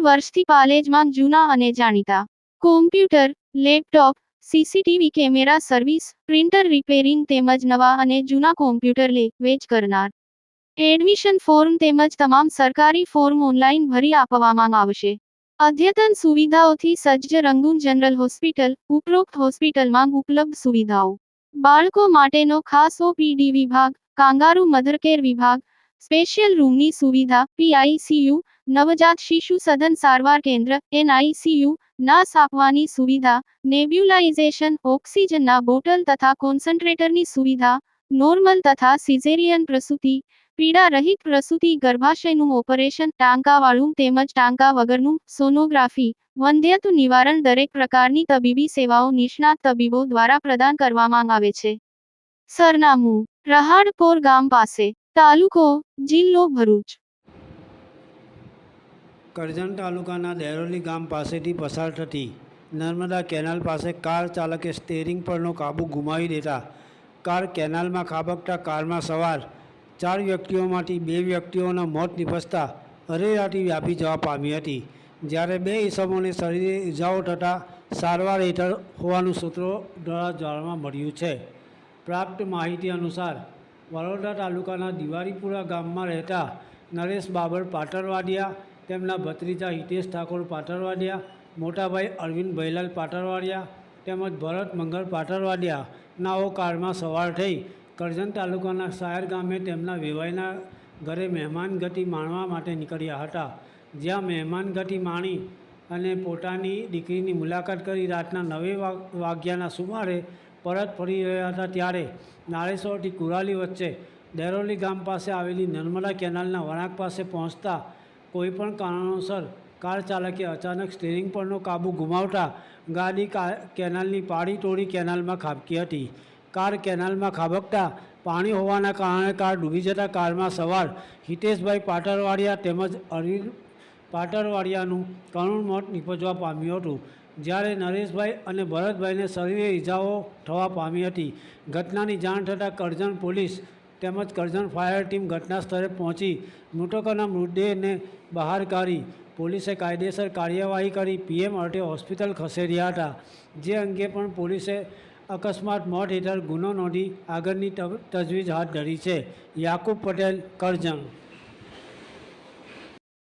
વર્ષથી પાલેજમાં જૂના અને જાણીતા. Computer laptop CCTV camera service printer repairing તેમજ નવા અને જૂના કોમ્પ્યુટર લે, વેચ કરનાર. એડમિશન ફોર્મ તેમજ તમામ સરકારી ફોર્મ ઓનલાઈન ભરી આપવામાં આવશે. અદ્યતન સુવિધાઓથી સજ્જ રંગૂન જનરલ હોસ્પિટલ, ઉપરોક્ત હોસ્પિટલમાં ઉપલબ્ધ સુવિધાઓ. બાળકો માટેનો ખાસ ઓપીડી વિભાગ, કાંગારુ મધરકેર વિભાગ સ્પેશિયલ રૂમની સુવિધા, પીઆઈસીયુ, નવજાત શિશુ સદન સારવાર કેન્દ્ર, એનઆઈસીયુ, નાસ આપવાની સુવિધા, નેબ્યુલાઇઝેશન ઓક્સિજનના બોટલ તથા કોન્સન્ટ્રેટરની સુવિધા, નોર્મલ તથા સિઝેરિયન પ્રસૂતિ પીડા રહિત પ્રસૂતિ, ગર્ભાશયનું ઓપરેશન, ટાંકાવાળું તેમજ ટાંકા વગરનું સોનોગ્રાફી વંધ્યત્વ નિવારણ દરેક પ્રકારની તબીબી સેવાઓ નિષ્ણાત તબીબો દ્વારા પ્રદાન કરવામાં આવે છે. સરનામું, રહાડપોર ગામ પાસે. તાલુકો જિલ્લો ભરૂચ. કરજણ તાલુકાના દેરોલી ગામ પાસેથી પસાર થતી નર્મદા કેનાલ પાસે કાર ચાલકે સ્ટેરિંગ પરનો કાબુ ગુમાવી દેતા કાર કેનાલમાં ખાબકતા કારમાં સવાર ચાર વ્યક્તિઓમાંથી બે વ્યક્તિઓના મોત નિપજતા અરેરાટી વ્યાપી જવા પામી હતી. જ્યારે બે ઈસમોને શરીરે ઇજાઓ થતાં સારવાર હેઠળ હોવાનું સૂત્રો દ્વારા જાણવા મળ્યું છે. પ્રાપ્ત માહિતી અનુસાર વડોદરા તાલુકાના દિવારીપુરા ગામમાં રહેતા નરેશ બાબર પાટરવાડિયા તેમના ભત્રીજા હિતેશ ઠાકોર પાટરવાડિયા મોટાભાઈ અરવિંદ ભૈલાલ પાટરવાડિયા તેમજ ભરત મંગળ પાટરવાડિયા નાઓ કારમાં સવાર થઈ કરજણ તાલુકાના સાયર ગામે તેમના વેવાઈના ઘરે મહેમાનગતિ માણવા માટે નીકળ્યા હતા. જ્યાં મહેમાનગતિ માણી અને પોતાની દીકરીની મુલાકાત કરી રાતના નવે વાગ- વાગ્યાના સુમારે પરત ફરી રહ્યા હતા ત્યારે નારેશ્વરથી કુરાલી વચ્ચે દેરોલી ગામ પાસે આવેલી નર્મદા કેનાલના વળાંક પાસે પહોંચતા કોઈપણ કારણોસર કાર ચાલકે અચાનક સ્ટીરિંગ પરનો કાબુ ગુમાવતા ગાડી કેનાલની પાળી તોડી કેનાલમાં ખાબકી હતી. કાર કેનાલમાં ખાબકતા પાણી હોવાના કારણે કાર ડૂબી જતા કારમાં સવાર હિતેશભાઈ પાટરવાડિયા તેમજ અરવિંદ પાટરવાડિયાનું કરુણ મોત નિપજવા પામ્યું હતું. જ્યારે નરેશભાઈ અને ભરતભાઈને શરીરે ઈજાઓ થવા પામી હતી. ઘટનાની જાણ થતાં કરજણ પોલીસ તેમજ કરજણ ફાયર ટીમ ઘટના સ્થળે પહોંચી, મૃતકોના મૃતદેહને બહાર કાઢી, પોલીસે કાયદેસર કાર્યવાહી કરી પીએમ અર્ટે હોસ્પિટલ ખસેડ્યા હતા. જે અંગે પણ પોલીસે અકસ્માત મોત હેઠળ ગુનો નોંધી આગળની તજ- તજવીજ હાથ ધરી છે. યાકુબ પટેલ, કરજણ